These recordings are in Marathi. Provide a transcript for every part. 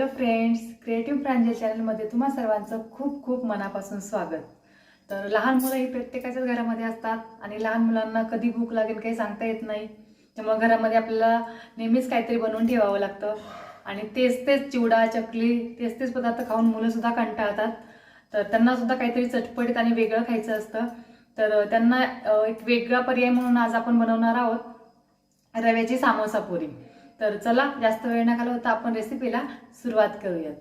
हॅलो फ्रेंड्स क्रिएटिव्ह प्रांजल चॅनलमध्ये तुम्हा सर्वांचं खूप खूप मनापासून स्वागत. तर लहान मुलं ही प्रत्येकाच्याच घरामध्ये असतात आणि लहान मुलांना कधी भूक लागेल काही सांगता येत नाही. त्यामुळे घरामध्ये आपल्याला नेहमीच काहीतरी बनवून ठेवावं लागतं. आणि तेच तेच चिवडा चकली तेच तेच पदार्थ खाऊन मुलंसुद्धा कंटाळतात. तर त्यांना सुद्धा काहीतरी चटपटीत आणि वेगळं खायचं असतं. तर त्यांना एक वेगळा पर्याय म्हणून आज आपण बनवणार आहोत रव्याची सामोसा पुरी. तर चला जास्त वेळ न घालवता आपण रेसिपीला सुरुवात करूयात.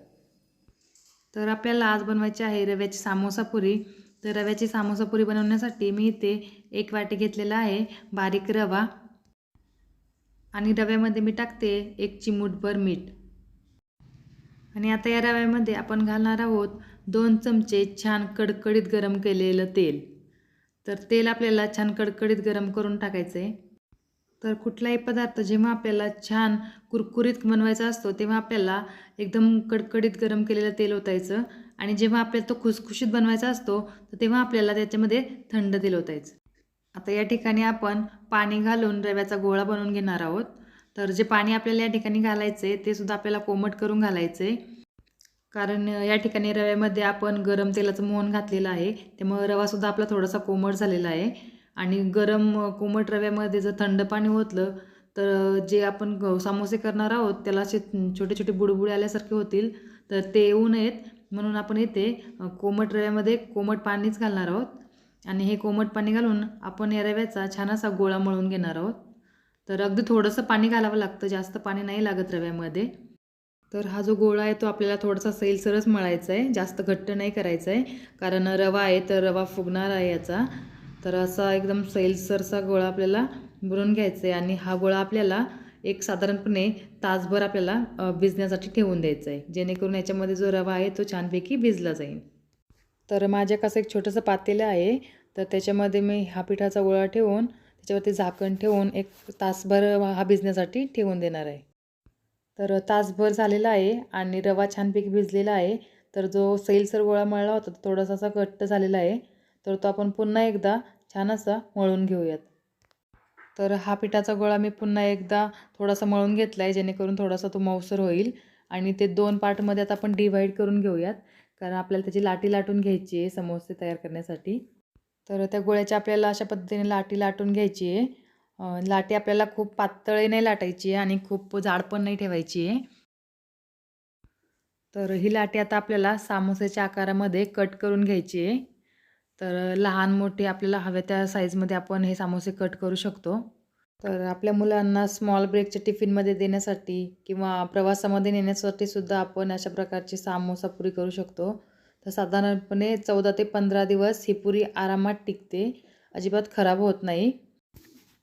तर आपल्याला आज बनवायची आहे रव्याची सामोसा पुरी. तर रव्याची सामोसा पुरी बनवण्यासाठी मी इथे एक वाटी घेतलेला आहे बारीक रवा. आणि रव्यामध्ये मी टाकते एक चिमूटभर मीठ. आणि आता या रव्यामध्ये आपण घालणार आहोत दोन चमचे छान कडकडीत गरम केलेलं तेल. तर तेल आपल्याला छान कडकडीत गरम करून टाकायचं आहे तर कुठलाही पदार्थ जेव्हा आपल्याला छान कुरकुरीत बनवायचा असतो तेव्हा आपल्याला एकदम कडकडीत गरम केलेलं तेल ओतायचं आणि जेव्हा आपल्याला तो खुसखुशीत बनवायचा असतो तर तेव्हा आपल्याला त्याच्यामध्ये थंड तेल ओतायचं. आता या ठिकाणी आपण पाणी घालून रव्याचा गोळा बनवून घेणार आहोत. तर जे पाणी आपल्याला या ठिकाणी घालायचं आहे ते सुद्धा आपल्याला कोमट करून घालायचं आहे कारण या ठिकाणी रव्यामध्ये आपण गरम तेलाचं मोहन घातलेलं आहे त्यामुळे रवासुद्धा आपला थोडासा कोमट झालेला आहे. आणि गरम कोमट रव्यामध्ये जर थंड पाणी ओतलं तर जे आपण ग- समोसे करणार आहोत त्याला असे छोटे छोटे बुडबुडे आल्यासारखे होतील. तर ते येऊ नयेत. म्हणून आपण इथे कोमट रव्यामध्ये कोमट पाणीच घालणार आहोत. आणि हे कोमट पाणी घालून आपण या रव्याचा छान असा गोळा मळून घेणार आहोत. तर अगदी थोडंसं पाणी घालावं लागतं. जास्त पाणी नाही लागत रव्यामध्ये. तर हा जो गोळा आहे तो आपल्याला थोडासा सैलसरच मळायचा आहे. जास्त घट्ट नाही करायचा आहे. कारण रवा आहे तर रवा फुगणार आहे याचा. तर असा एकदम सैलसरसा गोळा आपल्याला बुरून घ्यायचा आहे आणि हा गोळा आपल्याला एक साधारणपणे तासभर आपल्याला भिजण्यासाठी ठेवून द्यायचा आहे. जेणेकरून याच्यामध्ये जो रवा आहे तो छानपैकी भिजला जाईल. तर माझ्या कसं एक छोटंसं पातेलं आहे. तर त्याच्यामध्ये मी हा पिठाचा गोळा ठेवून त्याच्यावरती झाकण ठेवून एक तासभर हा भिजण्यासाठी ठेवून देणार आहे. तर तासभर झालेला आहे आणि रवा छानपैकी भिजलेला आहे. तर जो सैलसर गोळा मळला होता तो थोडासा असा घट्ट झालेला आहे. तर तो आपण पुन्हा एकदा छान असा मळून घेऊयात. तर हा पिठाचा गोळा मी पुन्हा एकदा थोडासा मळून घेतला आहे जेणेकरून थोडासा तो मऊसर होईल. आणि ते दोन पार्टमध्ये आता आपण डिव्हाइड करून घेऊयात कारण आपल्याला त्याची लाटी लाटून घ्यायची आहे समोसे तयार करण्यासाठी. तर त्या गोळ्याची आपल्याला अशा पद्धतीने लाटी लाटून घ्यायची आहे. लाटी आपल्याला खूप पातळी नाही लाटायची आहे आणि खूप जाड पण नाही ठेवायची आहे. तर ही लाटी आता आपल्याला सामोसेच्या आकारामध्ये कट करून घ्यायची आहे. तर लहान मोठे आपल्याला हव्या त्या साईजमध्ये आपण हे सामोसे कट करू शकतो. तर आपल्या मुलांना स्मॉल ब्रेकच्या टिफिनमध्ये देण्यासाठी किंवा प्रवासामध्ये नेण्यासाठी सुद्धा आपण अशा प्रकारची सामोसा पुरी करू शकतो. तर साधारणपणे चौदा ते पंधरा दिवस ही पुरी आरामात टिकते. अजिबात खराब होत नाही.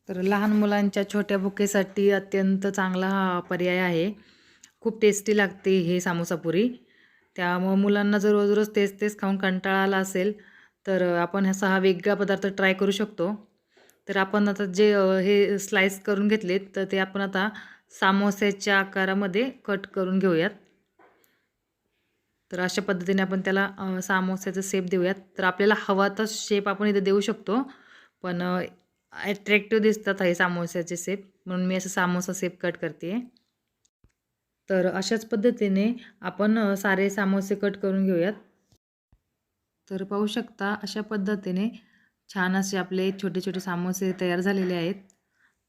तर लहान मुलांच्या छोट्या भुकेसाठी अत्यंत चांगला हा पर्याय आहे. खूप टेस्टी लागते हे सामोसा पुरी. त्यामुळं मुलांना जर रोज रोज तेच तेच खाऊन कंटाळा आला असेल तर आपण असा हा वेगळा पदार्थ ट्राय करू शकतो. तर आपण आता जे हे स्लाइस करून घेतलेत तर ते आपण आता सामोस्याच्या आकारामध्ये कट करून घेऊयात. तर अशा पद्धतीने आपण त्याला सामोस्याचं सामोस्याचा शेप देऊयात. तर आपल्याला हवा तर शेप आपण इथे देऊ शकतो पण ॲट्रॅक्टिव्ह दिसतात हे सामोस्याचे शेप म्हणून मी असं सामोसा शेप कट करते. तर अशाच पद्धतीने आपण सारे सामोसे कट करून घेऊयात. तर पाहू शकता अशा पद्धतीने छान असे आपले छोटे छोटे सामोसे तयार झालेले आहेत.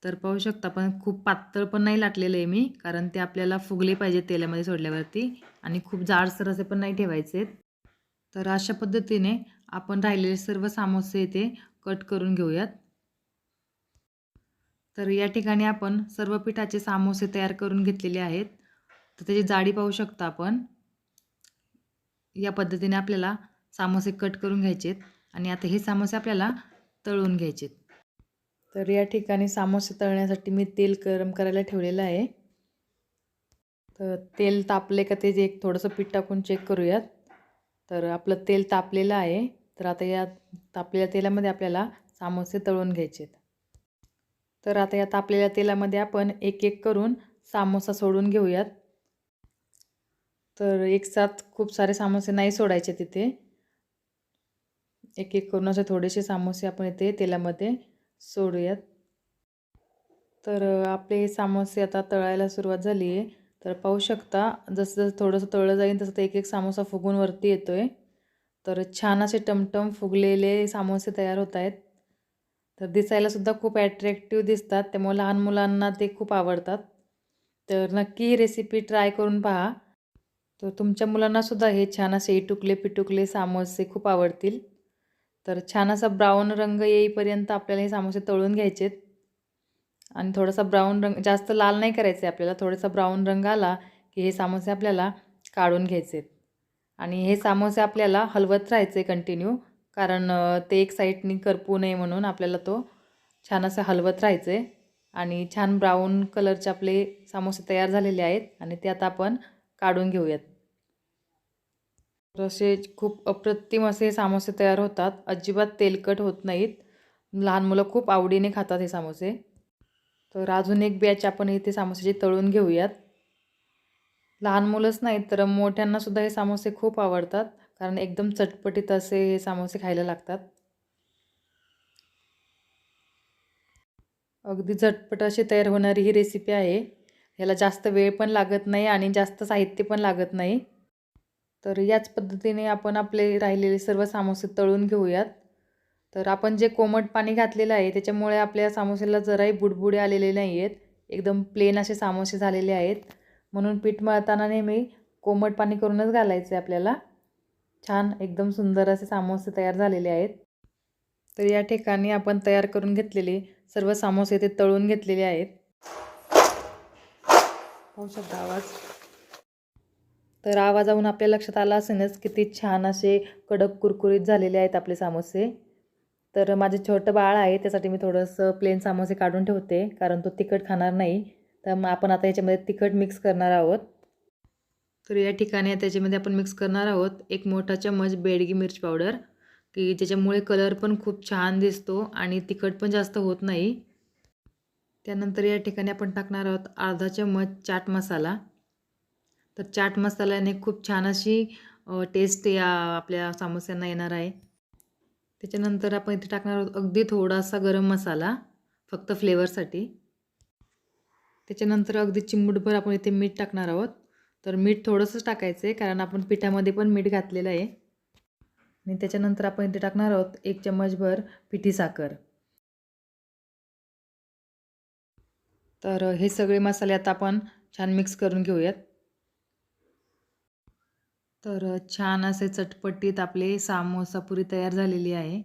तर पाहू शकता पण खूप पातळ पण नाही लाटलेलं आहे मी कारण ते आपल्याला फुगले पाहिजे तेलामध्ये सोडल्यावरती आणि खूप जाडसर असे पण नाही ठेवायचे तर अशा पद्धतीने आपण राहिलेले सर्व सामोसे इथे कट करून घेऊयात. तर या ठिकाणी आपण सर्व पिठाचे सामोसे तयार करून घेतलेले आहेत. तर त्याची जाडी पाहू शकता आपण. या पद्धतीने आपल्याला सामोसे कट करून घ्यायचे आणि आता हे सामोसे आपल्याला तळून घ्यायचे तर या ठिकाणी सामोसे तळण्यासाठी मी तेल गरम करायला ठेवलेलं आहे. तर तेल तापले का ते एक थोडंसं पीठ टाकून चेक करूयात. तर आपलं तेल तापलेलं आहे. तर आता या तापलेल्या तेलामध्ये आपल्याला सामोसे तळून घ्यायचे तर आता या तापलेल्या तेलामध्ये आपण एक एक करून सामोसा सोडून घेऊयात. तर एक साथ खूप सारे सामोसे नाही सोडायचे तिथे. एक एक करून असे थोडेसे सामोसे आपण इथे तेलामध्ये सोडूयात. तर आपले सामोसे आता तळायला सुरुवात झाली आहे. तर पाहू शकता जसं जसं थोडंसं तळलं जाईल तसं ते एक एक सामोसा फुगून वरती येतो आहे तर छान असे टमटम फुगलेले सामोसे तयार होत आहेत. तर दिसायलासुद्धा खूप ॲट्रॅक्टिव्ह दिसतात. त्यामुळे लहान मुलांना ते खूप आवडतात. तर नक्की ही रेसिपी ट्राय करून पहा. तर तुमच्या मुलांनासुद्धा हे छान असे इटुकले पिटुकले सामोसे खूप आवडतील. तर छान असा ब्राऊन रंग येईपर्यंत आपल्याला हे सामोसे तळून घ्यायचेत. आणि थोडासा ब्राऊन रंग जास्त लाल नाही करायचे आपल्याला थोडासा ब्राऊन रंग आला की हे सामोसे आपल्याला काढून घ्यायचे आणि हे सामोसे आपल्याला हलवत राहायचे कंटिन्यू कारण ते एक साईडनी करपू नये म्हणून आपल्याला तो छान असं हलवत राहायचे आणि छान ब्राऊन कलरचे आपले सामोसे तयार झालेले आहेत आणि ते आता आपण काढून घेऊयात. तसेच खूप अप्रतिम असे सामोसे तयार होतात. अजिबात तेलकट होत नाहीत. लहान मुलं खूप आवडीने खातात हे सामोसे. तर अजून एक बॅच आपण इथे सामोसेचे तळून घेऊयात. लहान मुलंच नाहीत तर मोठ्यांनासुद्धा हे सामोसे खूप आवडतात. कारण एकदम चटपटीत असे हे सामोसे खायला लागतात. अगदी झटपट अशी तयार होणारी ही रेसिपी आहे. ह्याला जास्त वेळ पण लागत नाही आणि जास्त साहित्य पण लागत नाही. तर याच पद्धतीने आपण आपले राहिलेले सर्व सामोसे तळून घेऊयात. तर आपण जे कोमट पाणी घातलेलं आहे त्याच्यामुळे आपल्या सामोसेला जराही बुडबुडे आलेले नाही आहेत एकदम प्लेन असे सामोसे झालेले आहेत. म्हणून पीठ मळताना नेहमी कोमट पाणी करूनच घालायचे आपल्याला. छान एकदम सुंदर असे सामोसे तयार झालेले आहेत. तर या ठिकाणी आपण तयार करून घेतलेले सर्व सामोसे ते तळून घेतलेले आहेत. होऊ शकता आवाज? तर आवाजाहून आपल्या लक्षात आला असेलच किती छान असे कडक कुरकुरीत झालेले आहेत आपले सामोसे. तर माझे छोटं बाळ आहे त्यासाठी मी थोडंसं प्लेन सामोसे काढून ठेवते कारण तो तिखट खाणार नाही. तर मग आपण आता याच्यामध्ये तिखट मिक्स करणार आहोत. तर या ठिकाणी त्याच्यामध्ये आपण मिक्स करणार आहोत एक मोठा चम्मच बेडगी मिरची पावडर की ज्याच्यामुळे कलर पण खूप छान दिसतो आणि तिखट पण जास्त होत नाही. त्यानंतर या ठिकाणी आपण टाकणार आहोत अर्धा चम्मच चाट मसाला. तर चाट मसाल्याने खूप छान अशी टेस्ट या आपल्या समोस्यांना येणार आहे. त्याच्यानंतर आपण इथे टाकणार आहोत अगदी थोडासा गरम मसाला फक्त फ्लेवरसाठी त्याच्यानंतर अगदी चिमूटभर आपण इथे मीठ टाकणार आहोत. तर मीठ थोडंसंच टाकायचं आहे कारण आपण पिठामध्ये पण मीठ घातलेलं आहे. आणि त्याच्यानंतर आपण इथे टाकणार आहोत एक चम्मचभर पिठी साखर. तर हे सगळे मसाले आता आपण छान मिक्स करून घेऊयात. तर छान असे चटपटीत आपले सामोसापुरी तयार झालेली आहे.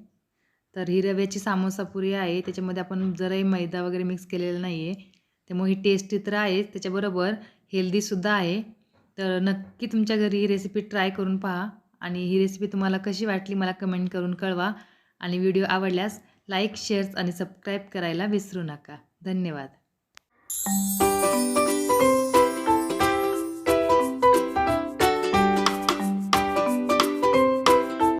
तर ही रव्याची सामोसापुरी आहे. त्याच्यामध्ये आपण जराही मैदा वगैरे मिक्स केलेला नाही आहे त्यामुळे ही टेस्टी तर आहेच. त्याच्याबरोबर हेल्दीसुद्धा आहे. तर नक्की तुमच्या घरी ही रेसिपी ट्राय करून पहा. आणि ही रेसिपी तुम्हाला कशी वाटली मला कमेंट करून कळवा. आणि व्हिडिओ आवडल्यास लाईक शेअर्स आणि सबस्क्राईब करायला विसरू नका. धन्यवाद.